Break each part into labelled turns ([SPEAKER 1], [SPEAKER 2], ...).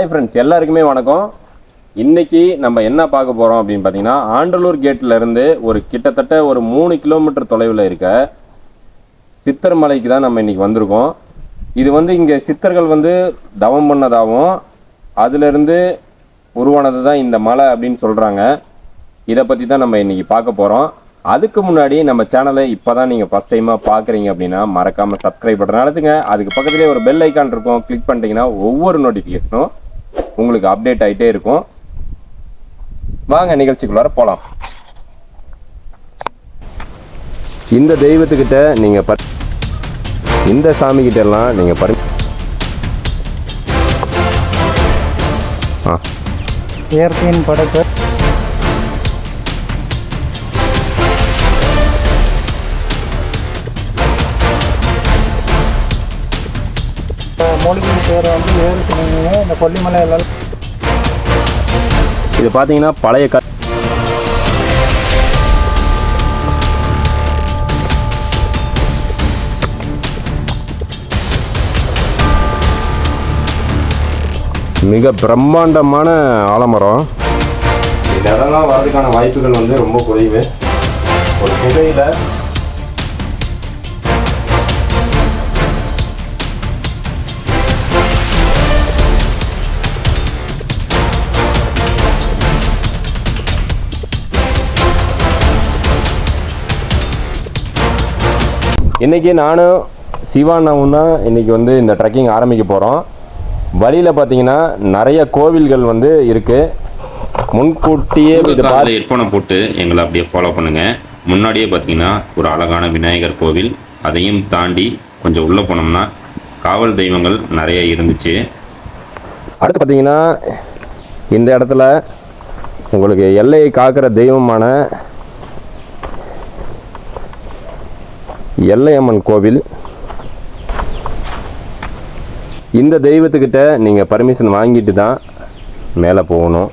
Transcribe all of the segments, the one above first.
[SPEAKER 1] Hi friends எல்லாருக்குமே வணக்கம். இன்னைக்கு நம்ம என்ன பார்க்க போகிறோம் அப்படின்னு பார்த்தீங்கன்னா ஆண்டலூர் கேட்டிலேருந்து இருந்து ஒரு கிட்டத்தட்ட ஒரு மூணு கிலோமீட்டர் தொலைவில் இருக்க சித்தர் மலைக்கு தான் நம்ம இன்றைக்கி வந்திருக்கோம். இது வந்து இங்கே சித்தர்கள் வந்து தவம் பண்ணதாகவும் அதிலிருந்து உருவானது தான் இந்த மலை அப்படின்னு சொல்கிறாங்க இதை பற்றி தான் நம்ம இன்றைக்கி பார்க்க போகிறோம் அதுக்கு முன்னாடி நம்ம சேனலை இப்போ தான் நீங்கள் ஃபஸ்ட் டைமாக பார்க்குறீங்க அப்படின்னா மறக்காமல் சப்ஸ்கிரைப் பண்ணுற நடத்துங்க அதுக்கு பக்கத்துலேயே ஒரு பெல் ஐக்கான் இருக்கும். கிளிக் பண்ணிட்டீங்கன்னா ஒவ்வொரு நோட்டிஃபிகேஷனும் உங்களுக்கு அப்டேட் ஆகிட்டே இருக்கும். வாங்க நிகழ்ச்சிக்குள்ளார போகலாம் இந்த தெய்வத்துக்கிட்ட நீங்கள் ப இந்த சாமி கிட்ட எல்லாம் நீங்கள் பரி
[SPEAKER 2] இயற்கையின் படைப்பு பேர் சிலைங்க இந்த கொல்லிமலையில்
[SPEAKER 1] இது பார்த்தீங்கன்னா பழைய க மிக பிரம்மாண்டமான ஆலமரம். இந்த இடம்லாம் வரதுக்கான வாய்ப்புகள் வந்து ரொம்ப குறைவு. ஒரு குகையில் இன்றைக்கி நானும் சிவானாவும் தான் இன்றைக்கி வந்து இந்த ட்ரெக்கிங் ஆரம்பிக்க போகிறோம் வழியில் பார்த்தீங்கன்னா நிறைய கோவில்கள் வந்து இருக்குது முன்கூட்டியே இது
[SPEAKER 3] ஹெட்ஃபோனை போட்டு எங்களை அப்படியே ஃபாலோ பண்ணுங்க. முன்னாடியே பார்த்தீங்கன்னா ஒரு அழகான விநாயகர் கோவில். அதையும் தாண்டி கொஞ்சம் உள்ளே போனோம்னா காவல் தெய்வங்கள் நிறைய இருந்துச்சு.
[SPEAKER 1] அடுத்து பார்த்தீங்கன்னா இந்த இடத்துல உங்களுக்கு எல்லையை காக்கிற தெய்வமான எல்லையம்மன் கோவில். இந்த தெய்வத்துக்கிட்ட நீங்கள் பர்மிஷன் வாங்கிட்டு தான் மேலே போகணும்.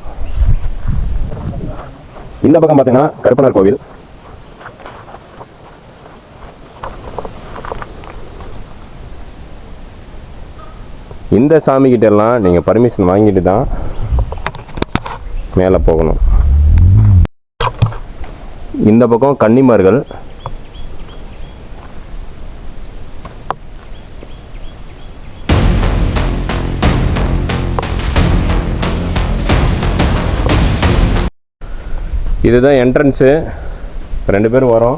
[SPEAKER 1] இந்த பக்கம் பார்த்தீங்கன்னா கருப்பனார் கோவில். இந்த சாமி எல்லாம் நீங்கள் பர்மிஷன் வாங்கிட்டு தான் மேலே போகணும். இந்த பக்கம் கன்னிமார்கள் இதுதான் என்ட்ரன்ஸு ரெண்டு பேரும் வரோம்.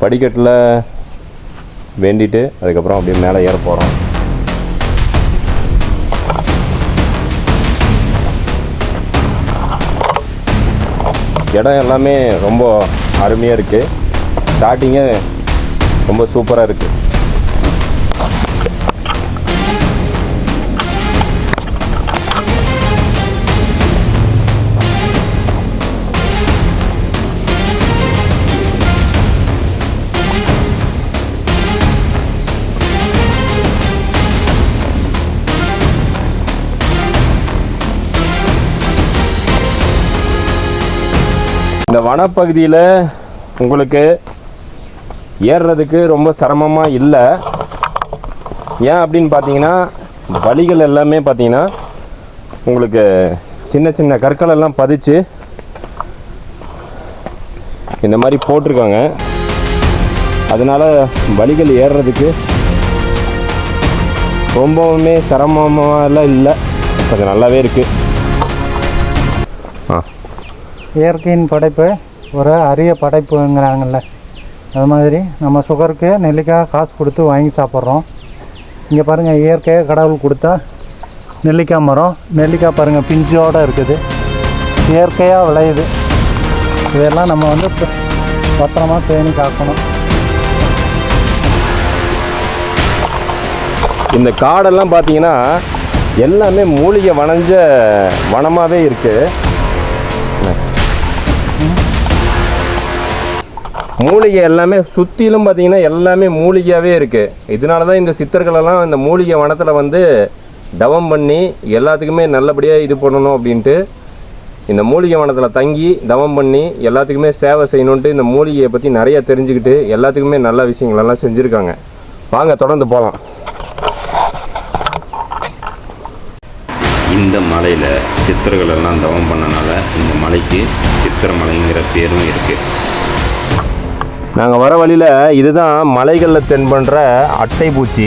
[SPEAKER 1] படிக்கட்டில் வேண்டிட்டு அதுக்கப்புறம் அப்படியே மேலே ஏற போகிறோம் இடம் எல்லாமே ரொம்ப அருமையாக இருக்குது ஸ்டார்டிங்கே ரொம்ப சூப்பராக இருக்குது இந்த வனப்பகுதியில் உங்களுக்கு ஏறுறதுக்கு ரொம்ப சிரமமாக இல்லை. ஏன் அப்படின்னு பார்த்தீங்கன்னா வழிகள் எல்லாமே பார்த்தீங்கன்னா உங்களுக்கு சின்ன சின்ன கற்கள் எல்லாம் பதிச்சு இந்த மாதிரி போட்டிருக்காங்க. அதனால் வழிகள் ஏறுறதுக்கு ரொம்பவுமே சிரமமாலாம் இல்லை. கொஞ்சம் நல்லாவே இருக்குது ஆ.
[SPEAKER 2] இயற்கையின் படைப்பு ஒரு அரிய படைப்புங்கிறாங்கல்ல. அது மாதிரி நம்ம சுகருக்கு நெல்லிக்காய் காசு கொடுத்து வாங்கி சாப்பிட்றோம். இங்கே பாருங்கள் இயற்கையாக கடவுள் கொடுத்தா நெல்லிக்காய் மரம். நெல்லிக்காய் பாருங்கள் பிஞ்சோடு இருக்குது. இயற்கையாக விளையுது. இதெல்லாம் நம்ம வந்து பத்திரமாக பத்திரமா பேணி காக்கணும்.
[SPEAKER 1] இந்த காடெல்லாம் பார்த்தீங்கன்னா எல்லாமே மூலிகை வளைஞ்ச வனமாகவே இருக்குது மூலிகை எல்லாமே சுற்றிலும் பார்த்தீங்கன்னா எல்லாமே மூலிகையாகவே இருக்குது இதனால தான் இந்த சித்தர்களெல்லாம் இந்த மூலிகை வனத்தில் வந்து தவம் பண்ணி எல்லாத்துக்குமே நல்லபடியாக இது பண்ணணும் அப்படின்ட்டு இந்த மூலிகை வனத்தில் தங்கி தவம் பண்ணி எல்லாத்துக்குமே சேவை செய்யணுன்ட்டு இந்த மூலிகையை பற்றி நிறைய தெரிஞ்சுக்கிட்டு எல்லாத்துக்குமே நல்ல விஷயங்களெல்லாம் செஞ்சுருக்காங்க. வாங்க தொடர்ந்து போகலாம்
[SPEAKER 3] இந்த மலையில் சித்தர்களெல்லாம் தவம் பண்ணனால இந்த மலைக்கு சித்திரமலைங்கிற பேரும் இருக்குது
[SPEAKER 1] நாங்கள் வர வழியில் இதுதான் மலைகளில் தென்பண்ற அட்டை பூச்சி.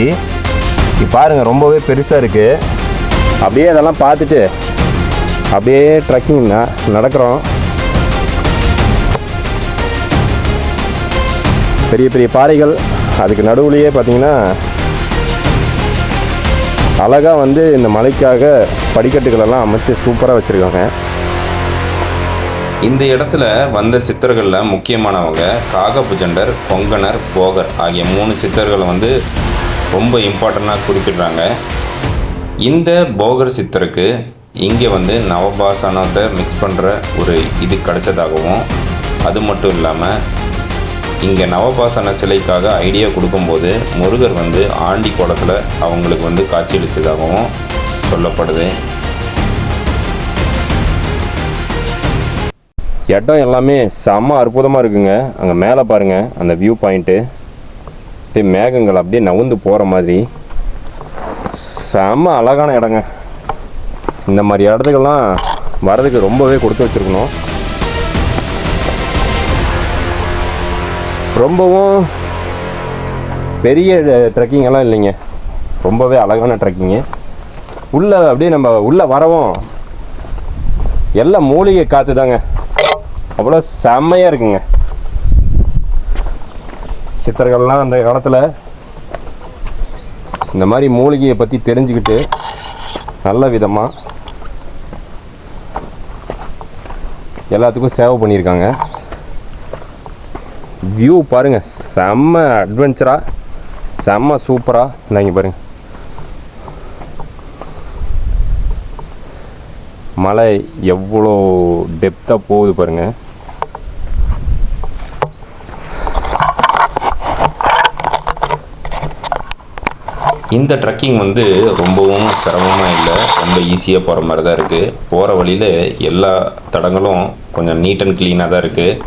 [SPEAKER 1] இது பாருங்க ரொம்பவே பெருசாக இருக்குது அப்படியே இதெல்லாம் பார்த்துட்டு அப்படியே ட்ரெக்கிங் நடக்கிறோம். பெரிய பெரிய பாறைகள் அதுக்கு நடுவுலையே பார்த்தீங்கன்னா அழகாக வந்து இந்த மலைக்காக படிக்கட்டுகளெல்லாம் அமைச்சு சூப்பராக வச்சுருக்காங்க.
[SPEAKER 3] இந்த இடத்துல வந்த சித்தர்களில் முக்கியமானவங்க காகபுஜண்டர் கொங்கனர் போகர் ஆகிய மூணு சித்தர்களை வந்து ரொம்ப இம்பார்ட்டண்ட்டாக குறிப்பிடுறாங்க. இந்த போகர் சித்தருக்கு இங்கே வந்து நவபாசனத்தை மிக்ஸ் பண்ணுற ஒரு இது கிடைச்சதாகவும் அது மட்டும் இல்லாமல் இங்கே நவபாசன சிலைக்காக ஐடியா கொடுக்கும்போது முருகர் வந்து ஆண்டி கோலத்தில் அவங்களுக்கு வந்து காட்சியளித்ததாகவும் சொல்லப்படுது.
[SPEAKER 1] இடம் எல்லாமே செம்ம அற்புதமாக இருக்குங்க. அங்கே மேலே பாருங்கள் அந்த வியூ பாயிண்ட்டு அப்படியே மேகங்கள் அப்படியே நவுந்து போகிற மாதிரி. செம்ம அழகான இடங்க. இந்த மாதிரி இடத்துக்கெல்லாம் வர்றதுக்கு ரொம்பவே கொடுத்து வச்சுருக்கணும். ரொம்பவும் பெரிய ட்ரெக்கிங் எல்லாம் இல்லைங்க. ரொம்பவே அழகான ட்ரெக்கிங்கு உள்ளே அப்படியே நம்ம உள்ளே வரவும் எல்லாம் மூலிகை காற்று தாங்க அவ்வளோ செம்மையாக இருக்குங்க. சித்தர்கள்லாம் அந்த காலத்தில் இந்த மாதிரி மூலிகையை பற்றி தெரிஞ்சுக்கிட்டு நல்ல விதமாக எல்லாத்துக்கும் சேவை பண்ணியிருக்காங்க. வியூ பாருங்கள் செம்ம அட்வென்ச்சராக செம்ம சூப்பராக இந்தாங்க பாருங்கள் மலை எவ்வளோ டெப்த்தாக போகுது பாருங்கள்
[SPEAKER 3] இந்த ட்ரெக்கிங் வந்து ரொம்பவும் சிரமமாக இல்லை. ரொம்ப ஈஸியாக போகிற மாதிரி தான் இருக்குது போகிற வழியில் எல்லா தடங்களும் கொஞ்சம் நீட் அண்ட் க்ளீனாக தான் இருக்குது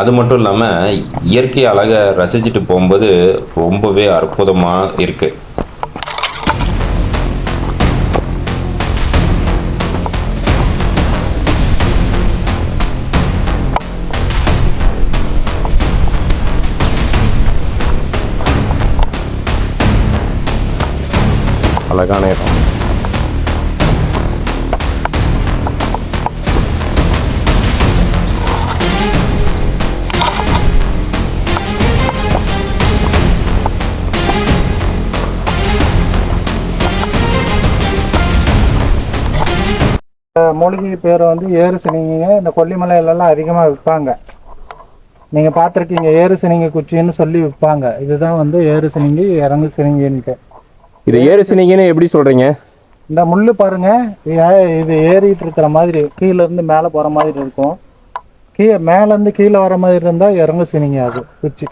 [SPEAKER 3] அது மட்டும் இல்லாமல் இயற்கை அழகை ரசிச்சுட்டு போகும்போது ரொம்பவே அற்புதமாக இருக்குது
[SPEAKER 1] அழகான இடம்.
[SPEAKER 2] மூலிகை பேர் வந்து ஏறு சினிங்கிங்க இந்த கொல்லிமலையிலலாம் அதிகமாக விற்பாங்க. நீங்கள் பார்த்துருக்கீங்க ஏறு சினிங்கி குச்சின்னு சொல்லி விற்பாங்க. இதுதான் வந்து ஏறு சினிங்கி இறங்கு சினிங்கின்ட்டு
[SPEAKER 1] இது ஏறு சினிங்கன்னு எப்படி சொல்கிறீங்க
[SPEAKER 2] இந்த முள்ளு பாருங்க. இது ஏறிட்டு இருக்கிற மாதிரி கீழ இருந்து மேலே போகிற மாதிரி இருக்கும். கீழே மேலேருந்து கீழே வர மாதிரி இருந்தால் இறங்கு சினிங்கி அது குச்சி.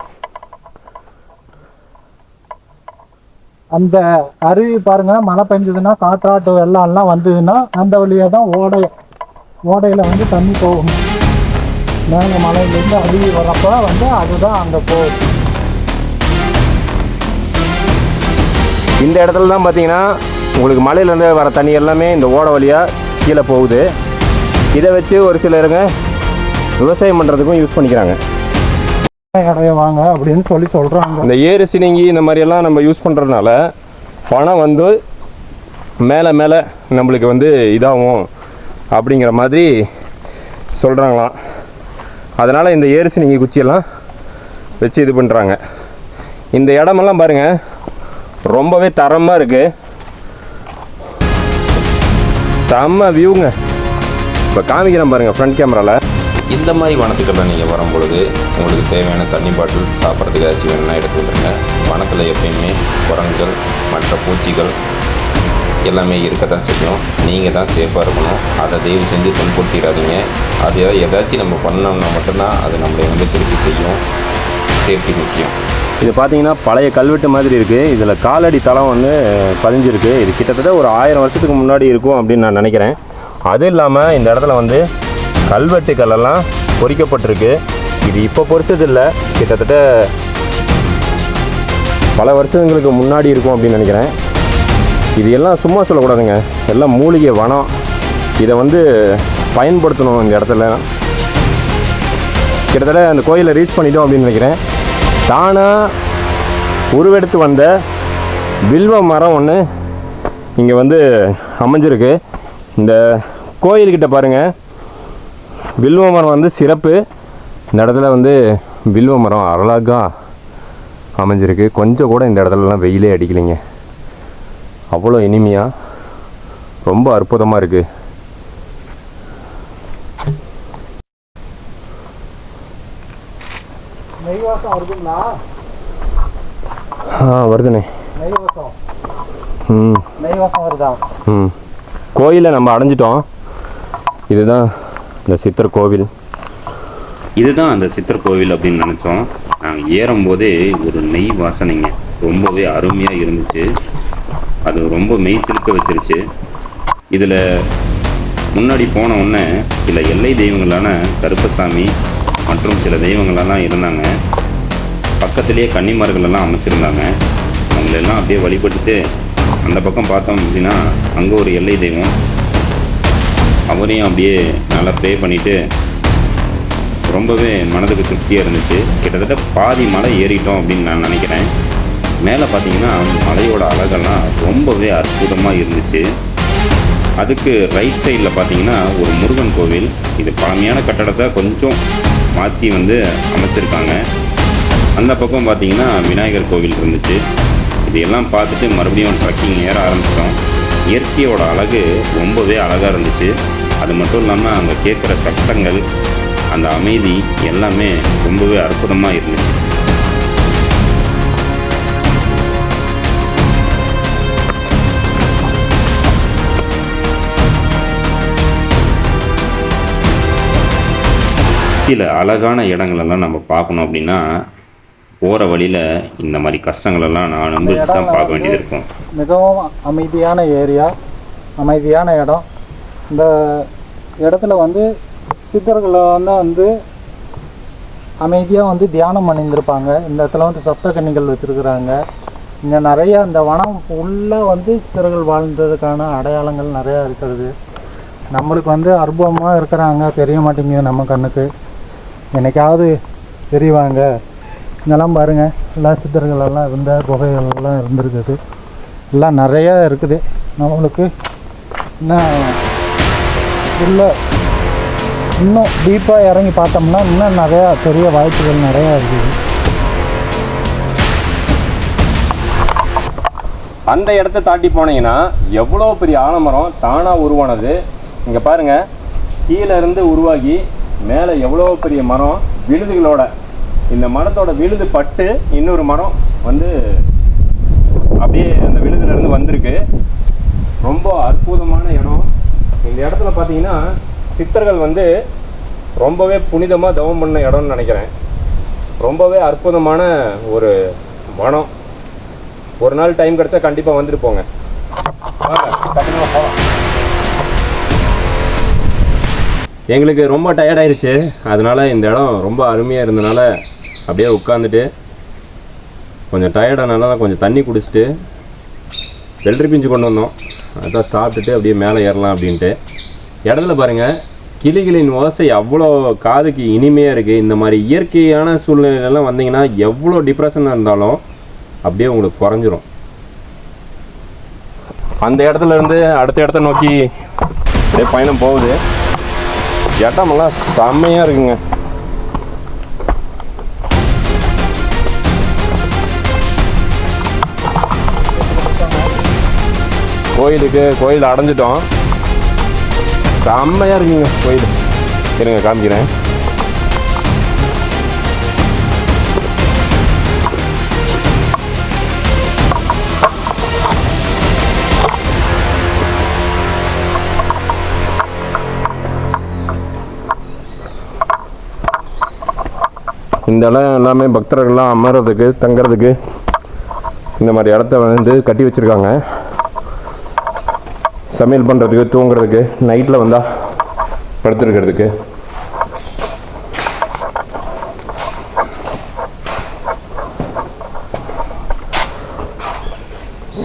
[SPEAKER 2] அந்த அருவி பாருங்க மழை பெஞ்சதுன்னா காற்றாட்டு வெள்ளம் எல்லாம் வந்ததுன்னா அந்த வழியாக தான் ஓடை ஓடையில் வந்து தண்ணி போகும். மேலே மலையிலேருந்து அருவி வர்றப்ப வந்து அதுதான் அங்கே போகும்.
[SPEAKER 1] இந்த இடத்துல தான் பார்த்தீங்கன்னா உங்களுக்கு மலையிலேருந்து வர தண்ணி எல்லாமே இந்த ஓடை வழியாக கீழே போகுது. இதை வச்சு ஒரு சிலருங்க விவசாயம் பண்ணுறதுக்கும் யூஸ் பண்ணிக்கிறாங்க.
[SPEAKER 2] வாங்க அப்படின்னு சொல்லி சொல்கிறாங்க
[SPEAKER 1] இந்த ஏறு சினிங்கி இந்த மாதிரியெல்லாம் நம்ம யூஸ் பண்ணுறதுனால பணம் வந்து மேலே மேலே நம்மளுக்கு வந்து இதாகும் அப்படிங்கிற மாதிரி சொல்கிறாங்களாம் அதனால் இந்த ஏறு சினிங்கி குச்சியெல்லாம் வச்சு இது பண்ணுறாங்க இந்த இடமெல்லாம் பாருங்கள் ரொம்பவே தரமாக இருக்குது செம்ம வியூங்க இப்போ காமிக்கிறேன் பாருங்கள் ஃப்ரண்ட் கேமராவில்
[SPEAKER 3] இந்த மாதிரி வனத்துக்கெல்லாம் நீங்கள் வரும்பொழுது உங்களுக்கு தேவையான தண்ணி பாட்டில் சாப்பிட்றதுக்கு அரிசி வேணும்னா எடுத்து வந்துருங்க வனத்தில் எப்பயுமே குரங்குகள் மற்ற பூச்சிகள் எல்லாமே இருக்க தான் செய்யும். நீங்கள் தான் சேஃபாக இருக்கணும். அதை தயவு செஞ்சு துன்புறுத்திடாதீங்க. அதை ஏதாச்சும் நம்ம பண்ணோம்னா மட்டும்தான் அது நம்மளை வந்து திருப்பி செய்யும். சேஃப்டி முக்கியம்.
[SPEAKER 1] இது பார்த்தீங்கன்னா பழைய கல்வெட்டு மாதிரி இருக்குது இதில் காலடி தளம் வந்து பதிஞ்சிருக்கு. இது கிட்டத்தட்ட ஒரு ஆயிரம் வருஷத்துக்கு முன்னாடி இருக்கும் அப்படின்னு நான் நினைக்கிறேன். அது இல்லாமல் இந்த இடத்துல வந்து கல்வெட்டுக்கள் எல்லாம் பொறிக்கப்பட்டிருக்கு. இது இப்போ பொறிச்சது இல்லை கிட்டத்தட்ட பல வருஷங்களுக்கு முன்னாடி இருக்கும் அப்படின்னு நினைக்கிறேன். இது எல்லாம் சும்மா சொல்லக்கூடாதுங்க. எல்லாம் மூலிகை வனம். இதை வந்து பயன்படுத்தணும் இந்த இடத்துல. கிட்டத்தட்ட அந்த கோயிலை ரீச் பண்ணிட்டோம் அப்படின்னு நினைக்கிறேன். தானாக உருவெடுத்து வந்த வில்வ மரம் ஒன்று இங்கே வந்து அமைஞ்சிருக்கு. இந்த கோயில்கிட்ட பாருங்கள் வில்வ மரம் வந்து சிறப்பு. இந்த இடத்துல வந்து வில்வ மரம் அழகாக அமைஞ்சிருக்கு. கொஞ்சம் கூட இந்த இடத்துலலாம் வெயிலே அடிக்கலைங்க. அவ்வளோ இனிமையாக ரொம்ப அற்புதமாக இருக்குது
[SPEAKER 2] நெய் வாசம் வருதுங்களா?
[SPEAKER 1] ஆ வருதுண்ணே. ம்.
[SPEAKER 2] நெய் வாசம் வருதா?
[SPEAKER 1] ம். கோயிலை நம்ம அடைஞ்சிட்டோம். இதுதான் இந்த சித்தர் கோவில்.
[SPEAKER 3] இதுதான் அந்த சித்தர் கோவில் அப்படின்னு நினச்சோம். நாங்கள் ஏறும்போதே ஒரு நெய் வாசனைங்க. ரொம்பவே அருமையாக இருந்துச்சு. அது ரொம்ப மெய் சிலுக்க வச்சிருச்சு. இதில் முன்னாடி போன உடனே சில எல்லை தெய்வங்களான கருப்பசாமி மற்றும் சில தெய்வங்களெல்லாம் இருந்தாங்க. பக்கத்துலேயே கன்னிமார்கள் எல்லாம் அமைச்சிருந்தாங்க. அவங்களெல்லாம் அப்படியே வழிபட்டுட்டு அந்த பக்கம் பார்த்தோம் அப்படின்னா அங்கே ஒரு எல்லை தெய்வம். அவரையும் அப்படியே நல்லா ப்ரே பண்ணிவிட்டு ரொம்பவே மனதுக்கு திருப்தியாக இருந்துச்சு. கிட்டத்தட்ட பாதி மலை ஏறிட்டோம் அப்படின்னு நான் நினைக்கிறேன். மேலே பார்த்தீங்கன்னா மலையோட அழகெல்லாம் ரொம்பவே அற்புதமாக இருந்துச்சு. அதுக்கு ரைட் சைடில் பார்த்தீங்கன்னா ஒரு முருகன் கோவில். இது பழமையான கட்டடத்தை கொஞ்சம் மாற்றி வந்து அமைச்சிருக்காங்க. அந்த பக்கம் பார்த்தீங்கன்னா விநாயகர் கோவில் இருந்துச்சு. இதையெல்லாம் பார்த்துட்டு மறுபடியும் ட்ரக்கிங் ஏற ஆரம்பிச்சிட்டோம். இயற்கையோட அழகு ரொம்பவே அழகாக இருந்துச்சு. அது மட்டும் இல்லாமல் அங்கே கேட்குற சத்தங்கள் அந்த அமைதி எல்லாமே ரொம்பவே அற்புதமாக இருந்துச்சு. சில அழகான இடங்களெல்லாம் நம்ம பார்க்கணும் அப்படின்னா போகிற வழியில் இந்த மாதிரி கஷ்டங்களெல்லாம் நான் அனுபவிச்சு தான் பார்க்க வேண்டியது இருக்கும்.
[SPEAKER 2] மிகவும் அமைதியான ஏரியா அமைதியான இடம். இந்த இடத்துல வந்து சித்தர்கள் வந்து வந்து அமைதியாக வந்து தியானம் பண்ணியிருந்திருப்பாங்க. இந்த இடத்துல வந்து சப்த கன்னிகள் வச்சுருக்குறாங்க. இங்கே நிறையா இந்த வனம் ஃபுல்லாக வந்து சித்தர்கள் வாழ்ந்ததுக்கான அடையாளங்கள் நிறையா இருக்கிறது. நம்மளுக்கு வந்து அற்புதமாக இருக்கிறாங்க. தெரிய மாட்டேங்குது நம்ம கண்ணுக்கு. என்னைக்காவது தெரியவாங்க இதெல்லாம் பாருங்கள் எல்லா சித்தர்கள் எல்லாம் இருந்த குகைகள் எல்லாம் இருந்திருக்குது. எல்லாம் நிறையா இருக்குது. நம்மளுக்கு இன்னும் உள்ள இன்னும் டீப்பாக இறங்கி பார்த்தோம்னா இன்னும் நிறையா பெரிய வாய்ப்புகள் நிறையா இருக்குது.
[SPEAKER 1] அந்த இடத்த தாண்டி போனீங்கன்னா எவ்வளோ பெரிய ஆலமரம் தானாக உருவானது? இங்கே பாருங்கள் கீழே இருந்து உருவாகி மேலே எவ்வளோ பெரிய மரம்? விழுதுகளோட இந்த மரத்தோட விழுது பட்டு இன்னொரு மரம் வந்து அப்படியே அந்த விழுதுலேருந்து வந்திருக்கு. ரொம்ப அற்புதமான இடம். இந்த இடத்துல பார்த்தீங்கன்னா சித்தர்கள் வந்து ரொம்பவே புனிதமாக தவம் பண்ண இடம்னு நினைக்கிறேன். ரொம்பவே அற்புதமான ஒரு வனம். ஒரு நாள் டைம் கிடச்சா கண்டிப்பாக வந்துட்டு போங்க. எங்களுக்கு ரொம்ப டயர்டாயிருச்சு அதனால இந்த இடம் ரொம்ப அருமையாக இருந்தனால அப்படியே உட்காந்துட்டு கொஞ்சம் டயர்டானால கொஞ்சம் தண்ணி குடிச்சிட்டு வெள்ளரி பிஞ்சு கொண்டு வந்தோம். அதான் சாப்பிட்டுட்டு அப்படியே மேலே ஏறலாம் அப்படின்ட்டு. இடத்துல பாருங்கள் கிளிகளின் ஓசை அவ்வளோ காதுக்கு இனிமையாக இருக்குது இந்த மாதிரி இயற்கையான சூழ்நிலையிலலாம் வந்தீங்கன்னா எவ்வளோ டிப்ரெஷனாக இருந்தாலும் அப்படியே உங்களுக்கு குறைஞ்சிரும். அந்த இடத்துல இருந்து அடுத்த இடத்த நோக்கி அப்படியே பயணம் போகுது. இடமெல்லாம் செம்மையாக இருக்குங்க. கோயிலுக்கு கோயில் அடைஞ்சிட்டோம். செம்மையாக இருக்குங்க கோயில். இருங்க காமிக்கிறேன். இந்த இடம் எல்லாமே பக்தர்கள்லாம் அமர்றதுக்கு தங்குறதுக்கு இந்த மாதிரி இடத்த வந்து கட்டி வச்சுருக்காங்க. சமையல் பண்ணுறதுக்கு தூங்குறதுக்கு நைட்டில் வந்தால் படுத்துருக்கிறதுக்கு.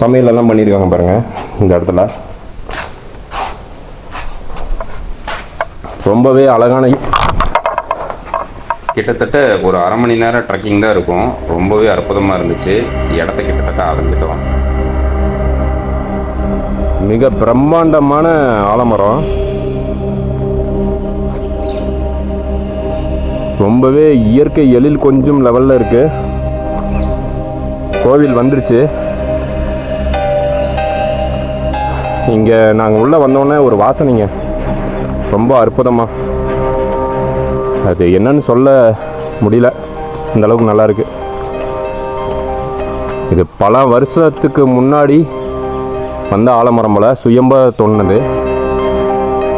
[SPEAKER 1] சமையலெல்லாம் பண்ணியிருக்காங்க பாருங்கள் இந்த இடத்துல. ரொம்பவே அழகான
[SPEAKER 3] கிட்டத்தட்ட ஒரு அரை மணி நேரம் ட்ரெக்கிங் தான் இருக்கும். ரொம்பவே அற்புதமாக இருந்துச்சு. இடத்த கிட்டத்தட்ட அலைஞ்சிட்டோம்
[SPEAKER 1] மிக பிரம்மாண்டமான ஆலமரம். ரொம்பவே இயற்கை எழில் கொஞ்சம் லெவலில் இருக்கு. கோவில் வந்துருச்சு. இங்கே நாங்கள் உள்ளே வந்தோடனே ஒரு வாசனைங்க. ரொம்ப அற்புதமாக அது என்னன்னு சொல்ல முடியல. அந்தளவுக்கு நல்லாயிருக்கு இது பல வருஷத்துக்கு முன்னாடி வந்த ஆலமரம் போல் சுயம்பாக தோணுனது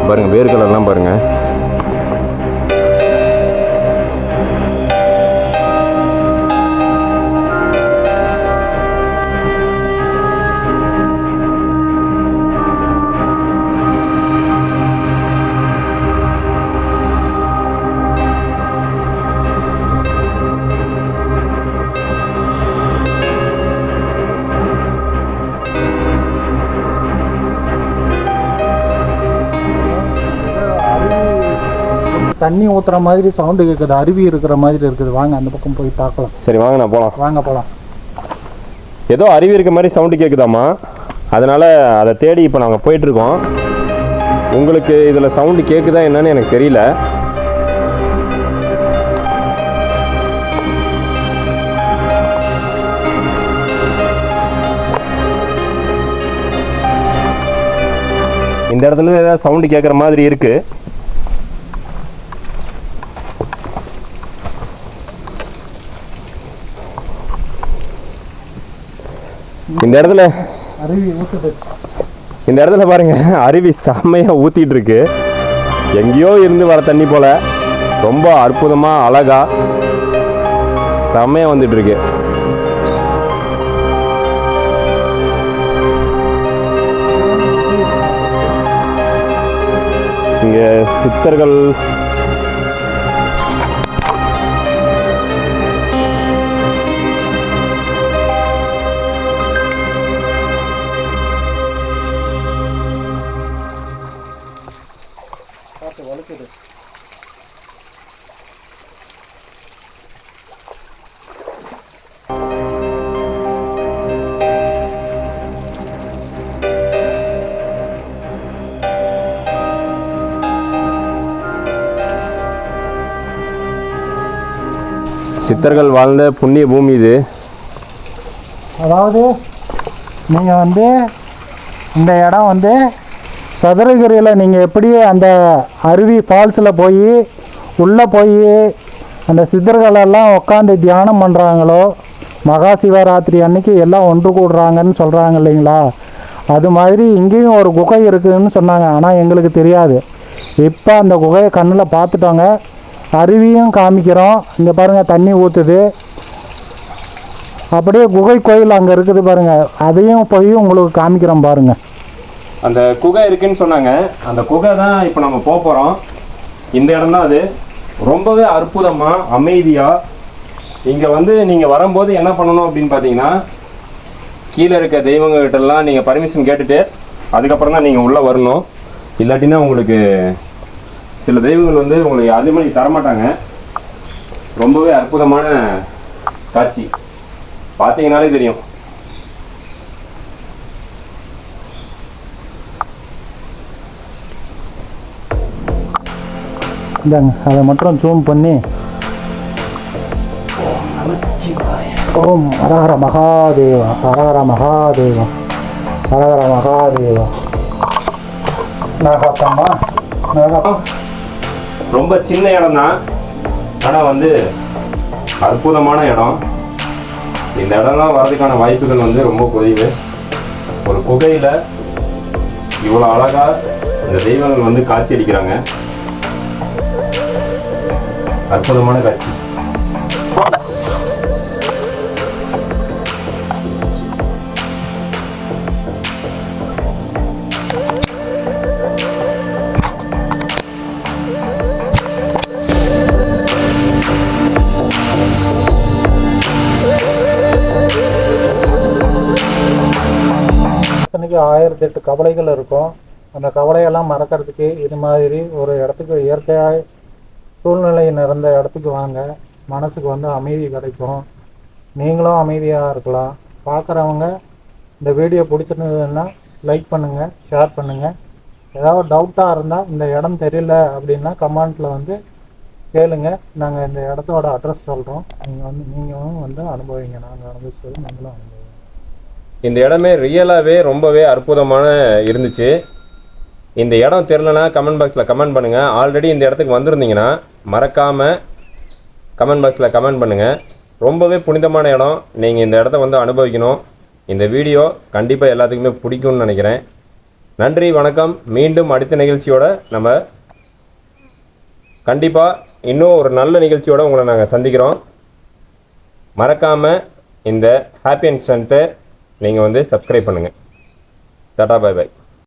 [SPEAKER 1] பாருங்கள் வேர்களெல்லாம் பாருங்கள்
[SPEAKER 2] தண்ணி ஊத்துற மாதிரி சவுண்டு கேட்குது அருவி இருக்கிற மாதிரி இருக்குது. வாங்க அந்த பக்கம் போய் பார்க்கலாம்.
[SPEAKER 1] சரி வாங்க நான் போகலாம்
[SPEAKER 2] வாங்க போகலாம்
[SPEAKER 1] ஏதோ அருவி இருக்க மாதிரி சவுண்டு கேட்குதாம்மா அதனால் அதை தேடி இப்போ நாங்கள் போயிட்டுருக்கோம். உங்களுக்கு இதில் சவுண்டு கேட்குதா என்னன்னு எனக்கு தெரியல. இந்த இடத்துல ஏதாவது சவுண்டு கேட்குற மாதிரி இருக்கு. இந்த இடத்துல இந்த இடத்துல பாருங்க அருவி செம்மையா ஊத்திட்டு இருக்கு எங்கேயோ இருந்து வர தண்ணி போல ரொம்ப அற்புதமா அழகா செம்மையா வந்துட்டு இருக்கு இங்க சித்தர்கள் சித்தர்கள் வாழ்ந்த புண்ணிய பூமி இது.
[SPEAKER 2] அதாவது நீங்கள் வந்து இந்த இடம் வந்து சதுரகிரியில் நீங்கள் எப்படி அந்த அருவி ஃபால்ஸில் போய் உள்ளே போய் அந்த சித்தர்களெல்லாம் உட்காந்து தியானம் பண்ணுறாங்களோ மகா சிவராத்திரி அன்னைக்கு எல்லாம் ஒன்று கூடுறாங்கன்னு சொல்கிறாங்க இல்லைங்களா? அது மாதிரி இங்கேயும் ஒரு குகை இருக்குதுன்னு சொன்னாங்க. ஆனால் எங்களுக்கு தெரியாது. இப்போ அந்த குகையை கண்ணில் பார்த்துட்டோங்க. அருவியும் காமிக்கிறோம். இங்கே பாருங்கள் தண்ணி ஊற்றுது அப்படியே குகை கோயில் அங்கே இருக்குது பாருங்கள் அதையும் போய் உங்களுக்கு காமிக்கிறோம் பாருங்கள்
[SPEAKER 1] அந்த குகை இருக்குன்னு சொன்னாங்க. அந்த குகை தான் இப்போ நம்ம போக போகிறோம் இந்த இடம் தான் அது. ரொம்பவே அற்புதமாக அமைதியாக இங்கே வந்து நீங்கள் வரும்போது என்ன பண்ணணும் அப்படின்னு பார்த்தீங்கன்னா கீழே இருக்க தெய்வங்ககிட்டலாம் நீங்கள் பர்மிஷன் கேட்டுட்டு அதுக்கப்புறம் தான் நீங்கள் உள்ளே வரணும். இல்லாட்டினா உங்களுக்கு சில தெய்வங்கள் வந்து உங்களுக்கு அனுமதி தரமாட்டாங்க. ரொம்பவே அற்புதமான காட்சி. பார்த்தீங்கனாலே தெரியும்.
[SPEAKER 2] இந்தாங்க அதை மட்டும் ஜூம் பண்ணி. ஓம் ஹரஹர மகாதேவா ஹரஹர மகாதேவா ஹரஹர மகாதேவா. நாகாத்தம்மா நாகாத்தம்
[SPEAKER 1] ரொம்ப சின்ன இடம் தான் ஆனால் வந்து அற்புதமான இடம். இந்த இடம்லாம் வர்றதுக்கான வாய்ப்புகள் வந்து ரொம்ப குறைவு. ஒரு குகையில் இவ்வளோ அழகாக இந்த தெய்வங்கள் வந்து காட்சி அடிக்கிறாங்க அற்புதமான காட்சி.
[SPEAKER 2] மனுஷனுக்கு ஆயிரத்தி எட்டு கவலைகள் இருக்கும். அந்த கவலையெல்லாம் மறக்கிறதுக்கு இது மாதிரி ஒரு இடத்துக்கு இயற்கையாக சூழ்நிலை நிறைந்த இடத்துக்கு வாங்க. மனசுக்கு வந்து அமைதி கிடைக்கும். நீங்களும் அமைதியாக இருக்கலாம். பார்க்குறவங்க இந்த வீடியோ பிடிச்சிருந்ததுன்னா லைக் பண்ணுங்கள் ஷேர் பண்ணுங்கள் ஏதாவது டவுட்டாக இருந்தால் இந்த இடம் தெரியல அப்படின்னா கமெண்ட்டில் வந்து கேளுங்க. நாங்கள் இந்த இடத்தோட அட்ரஸ் சொல்கிறோம் நீங்கள் வந்து நீங்களும் வந்து அனுபவிங்க. நாங்கள் அனுபவிச்சது நீங்களும் அனுபவிங்க.
[SPEAKER 1] இந்த இடமே ரியலாகவே ரொம்பவே அற்புதமான இருந்துச்சு. இந்த இடம் தெரிலனா கமெண்ட் பாக்ஸில் கமெண்ட் பண்ணுங்கள் ஆல்ரெடி இந்த இடத்துக்கு வந்திருந்தீங்கன்னா மறக்காமல் கமெண்ட் பாக்ஸில் கமெண்ட் பண்ணுங்கள் ரொம்பவே புனிதமான இடம். நீங்கள் இந்த இடத்த வந்து அனுபவிக்கணும். இந்த வீடியோ கண்டிப்பாக எல்லாத்துக்குமே பிடிக்கும்னு நினைக்கிறேன். நன்றி வணக்கம். மீண்டும் அடுத்த நிகழ்ச்சியோட நம்ம கண்டிப்பாக இன்னும் ஒரு நல்ல நிகழ்ச்சியோடு உங்களை நாங்கள் சந்திக்கிறோம். மறக்காமல் இந்த ஹாப்பி இன்ஸ்டன்ட்டை நீங்கள் வந்து சப்ஸ்கிரைப் பண்ணுங்கள் டாட்டா பாய் பாய்